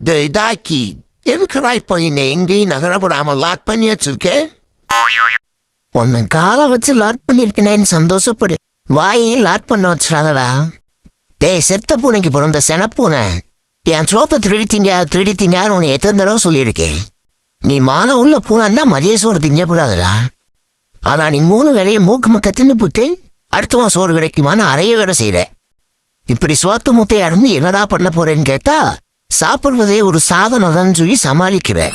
இந்த இதாக்கி எதுக்குடா இப்போ என்னை எங்கேயும் நகரப்படாம லாக் பண்ணி வச்சிருக்க உன்னை காலை வச்சு லாக் பண்ணிருக்கேனேன்னு சந்தோஷப்படு வாயையும் லாக் பண்ண வச்சிடாதடா டேய் செத்த பூனைக்கு பிறந்த செனப்பூனை என் சோப்பை திருடித்தீங்க திருடித்தீங்கன்னு உன்னை எத்தனை தடவை சொல்லியிருக்கேன் நீ மானம் உள்ள பூனான்னா மதிய சோறு திங்கக்கூடாதுடா ஆனா நீ மூணு வேலையை மூக்கு முக்க தின்னு புட்டு அடுத்தவன் சோறு கிடைக்குமான்னு அறைய வேலை செய்யற இப்படி சோத்து முட்டையை அருந்து என்னடா பண்ண போறேன்னு கேட்டா சாப்பிடுவதே ஒரு சாதனம் சொல்லி சமாளிக்கிறேன்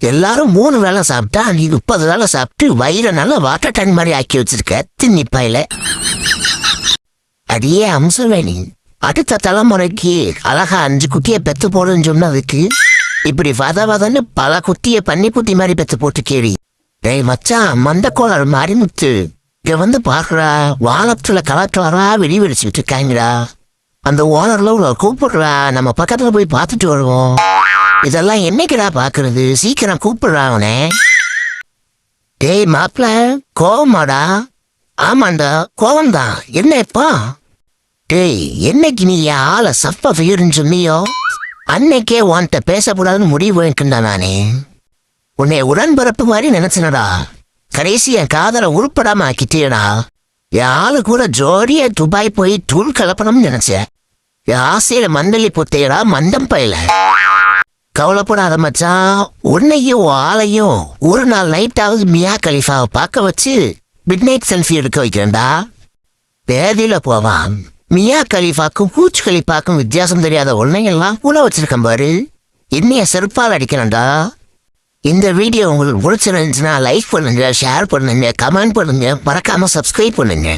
எல்லாரும் மூணு வேளை சாப்பிட்டா நீ முப்பது வேளை சாப்பிட்டு வயிறை நல்லா வாட்டர் டேங்க் மாதிரி ஆக்கி வச்சிருக்க தின்னிப்பாயில அடியே அம்சவேணி அடுத்த தலைமுறைக்கு அழகா அஞ்சு குட்டியை பெத்து போடுன்னு சொன்னதுக்கு இப்படி வத வதன்னு பல குட்டியை பன்னி குட்டி மாதிரி பெத்து போட்டு கேடி டேய் மச்சான் மந்தக்கோளர் மாதிரி முத்து இங்க வந்து பாக்குறா வானத்துல கலர் கலரா வெடி வெடிச்சுட்டு இருக்காங்கடா. அந்த ஓனர்ல உள்ள கூப்பிடுறா. நம்ம பக்கத்துல போய் பார்த்துட்டு வருவோம். இதெல்லாம் என்னைக்குடா பாக்குறது சீக்கிரம் கூப்பிடுறா அவனே. டேய் மாப்பிள கோவமாடா. ஆமாண்டா கோவம்தான் என்ன இப்போ? டேய் என்னைக்கு நீ என் ஆளை சப்ப ஃபிகர்னு சொன்னியோ? அன்னைக்கே உன்கிட்ட பேசக்கூடாதுன்னு முடிவு வைக்கின்றா நானே. உன்னை உடன்பிறப்பு மாதிரி நினைச்சனடா. கடைசி என் காதலை உருப்படாம ஆக்கிட்டேடா என் ஆளு கூட ஜோடியா துபாய் போய் தூள் கலப்பணும்னு நினைச்சேன். என் ஆசையில மந்தளி புத்தையடா மந்தம் பயில. கவலைப்படாத மச்சான் உன்னையும் ஆளையும் ஒரு நாள் நைட்டாவது மியா கலிஃபாவை பார்க்க வச்சு மிட் நைட் செல்ஃபி எடுக்க வைக்கிறேன்டா. பேதியில போவான். மியா கலிஃபாக்கும் பூச் கலிஃபாக்கும் வித்தியாசம் தெரியாத உன்னையெல்லாம் உள்ள வச்சிருக்கேன் பாரு. என்னைய செருப்பால் அடிக்கிறேன்டா இந்த வீடியோ உங்களுக்கு பிடிச்சிருந்துச்சுன்னா லைக் பண்ணுங்க ஷேர் பண்ணுங்க கமெண்ட் பண்ணுங்க. மறக்காம சப்ஸ்கிரைப் பண்ணுங்க.